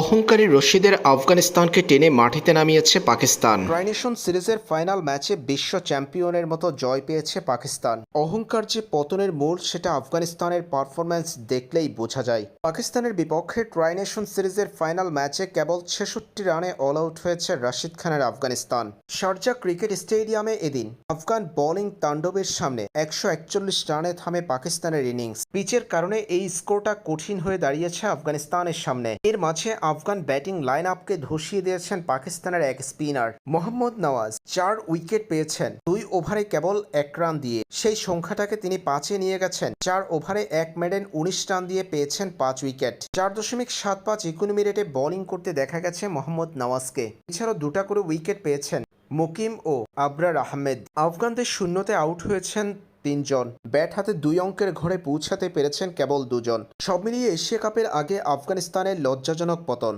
অহংকারী রশিদের আফগানিস্তানকে টেনে মাটিতে নামিয়েছে পাকিস্তান। ট্রাইনেশন সিরিজের ফাইনাল ম্যাচে বিশ্ব চ্যাম্পিয়নের মতো জয় পেয়েছে পাকিস্তান। অহংকার যে পতনের মূল, সেটা আফগানিস্তানের পারফরম্যান্স দেখলেই বোঝা যায়। পাকিস্তানের বিপক্ষে ট্রাইনেশন সিরিজের ফাইনাল ম্যাচে কেবল ছেষট্টি রানে অল আউট হয়েছে রাশিদ খানের আফগানিস্তান। শারজা ক্রিকেট স্টেডিয়ামে এদিন আফগান বোলিং তাণ্ডবের সামনে একশো একচল্লিশ রানে থামে পাকিস্তানের ইনিংস পিচের কারণে এই স্কোরটা কঠিন হয়ে দাঁড়িয়েছে আফগানিস্তানের সামনে। এর মাঝে আফগান ব্যাটিং লাইন আপকে ধসিয়ে দিয়েছেন পাকিস্তানের এক স্পিনার মোহাম্মদ নওয়াজ। চার উইকেট পেয়েছেন, দুই ওভারে কেবল এক রান দিয়ে। সেই সংখ্যাটাকে তিনি পাঁচে নিয়ে গেছেন। চার ওভারে এক মেডেন, উনিশ রান দিয়ে পেয়েছেন পাঁচ উইকেট। চার দশমিক সাত পাঁচ ইকোনমি রেটে বোলিং করতে দেখা গেছে মোহাম্মদ নওয়াজকে। এছাড়াও দুটা করে উইকেট পেয়েছেন মুকিম ও আবরার আহমেদ। আফগানদের শূন্যতে আউট হয়েছেন তিনজন। ব্যাট হাতে দুই অঙ্কের ঘরে পৌঁছাতে পেরেছেন কেবল দুজন। সব মিলিয়ে এশিয়া কাপের আগে আফগানিস্তানের লজ্জাজনক পতন।